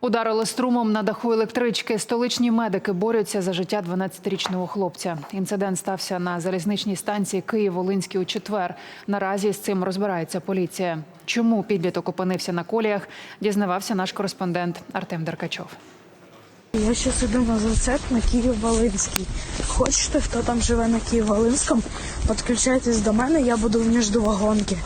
Ударили струмом на даху електрички. Столичні медики борються за життя 12-річного хлопця. Інцидент стався на залізничній станції Київ-Волинський у четвер. Наразі з цим розбирається поліція. Чому підліток опинився на коліях, дізнавався наш кореспондент Артем Деркачов. Я сейчас иду на зацеп на Київ-Волинський. Хочете, хто там живе на Київ-Волинському, підключайтесь до мене, я буду між вагонки.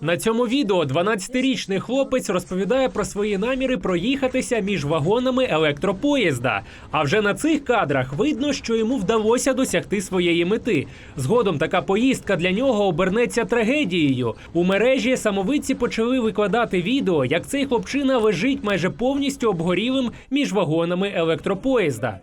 На цьому відео 12-річний хлопець розповідає про свої наміри проїхатися між вагонами електропоїзда. А вже на цих кадрах видно, що йому вдалося досягти своєї мети. Згодом така поїздка для нього обернеться трагедією. У мережі самовидці почали викладати відео, як цей хлопчина лежить майже повністю обгорілим між вагонами електропоїзда.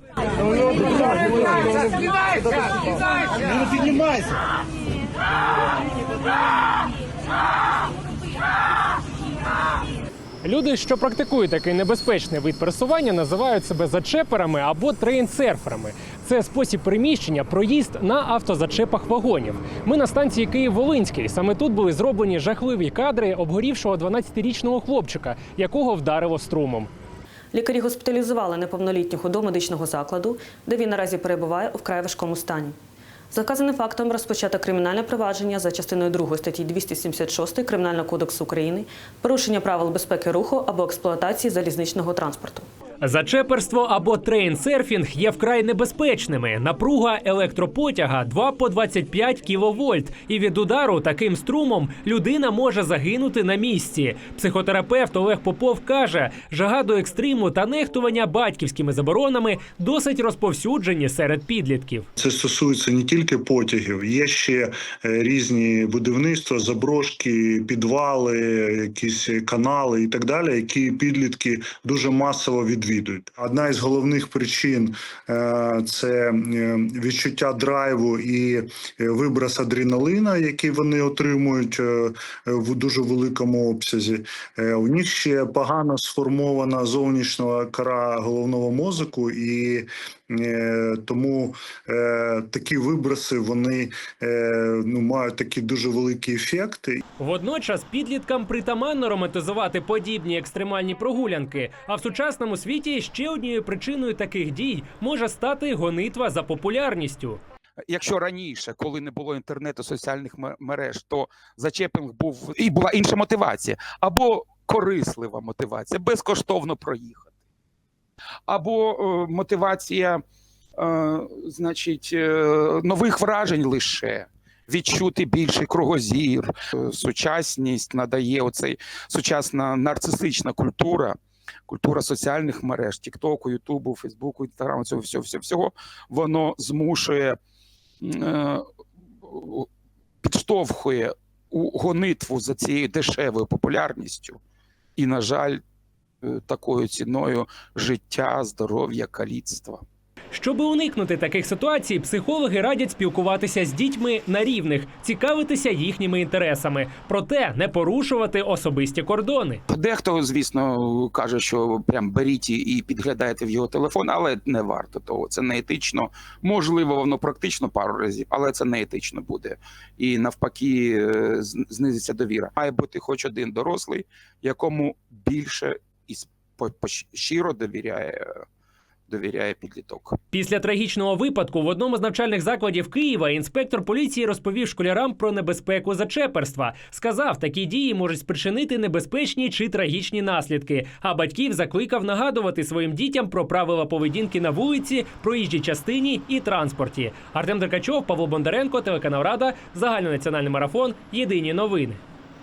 Люди, що практикують такий небезпечний вид пересування, називають себе зачеперами або трейнсерферами. Це спосіб переміщення, проїзд на автозачепах вагонів. Ми на станції Київ-Волинський. Саме тут були зроблені жахливі кадри обгорівшого 12-річного хлопчика, якого вдарило струмом. Лікарі госпіталізували неповнолітнього до медичного закладу, де він наразі перебуває у вкрай важкому стані. За вказаним фактом розпочато кримінальне провадження за частиною 2 статті 276 Кримінального кодексу України порушення правил безпеки руху або експлуатації залізничного транспорту. Зачеперство або трейнсерфінг є вкрай небезпечними. Напруга електропотяга 2 по 25 кВт. І від удару таким струмом людина може загинути на місці. Психотерапевт Олег Попов каже, жага до екстриму та нехтування батьківськими заборонами досить розповсюджені серед підлітків. Це стосується не тільки потягів, є ще е, різні будівництва, заброшки, підвали, якісь канали і так далі, які підлітки дуже масово відвідують. Одна із головних причин е, це е, відчуття драйву і е, виброс адреналина, який вони отримують в дуже великому обсязі. У них ще погано сформована зовнішня кора головного мозку і Тому е, такі виброси вони е, ну мають такі дуже великі ефекти. Водночас підліткам притаманно романтизувати подібні екстремальні прогулянки. А в сучасному світі ще однією причиною таких дій може стати гонитва за популярністю. Якщо раніше, коли не було інтернету, соціальних мереж, то зачепинг був і була інша мотивація, або корислива мотивація, безкоштовно проїхати, або е, мотивація, е, значить, е, нових вражень лише. Відчути більший кругозір, сучасність надає оцей сучасна нарцисична культура, культура соціальних мереж, Тіктоку, Ютубу, Фейсбуку, Інстаграму, цього всього, всього, всього, воно змушує підштовхує у гонитву за цією дешевою популярністю, і, на жаль, такою ціною життя, здоров'я, каліцтва. Щоби уникнути таких ситуацій, психологи радять спілкуватися з дітьми на рівних, цікавитися їхніми інтересами, проте не порушувати особисті кордони. Дехто, звісно, каже, що прям беріть і- підглядайте в його телефон, але не варто того. Це не етично. Можливо, воно практично пару разів, але це не етично буде. І навпаки, е, знизиться довіра. Має бути хоч один дорослий, якому більше і щиро довіряє, довіряє підліток. Після трагічного випадку в одному з навчальних закладів Києва інспектор поліції розповів школярам про небезпеку зачеперства. Сказав, такі дії можуть спричинити небезпечні чи трагічні наслідки. А батьків закликав нагадувати своїм дітям про правила поведінки на вулиці, проїжджій частині і транспорті. Артем Деркачов, Павло Бондаренко, телеканал Рада, загальнонаціональний марафон. Єдині новини.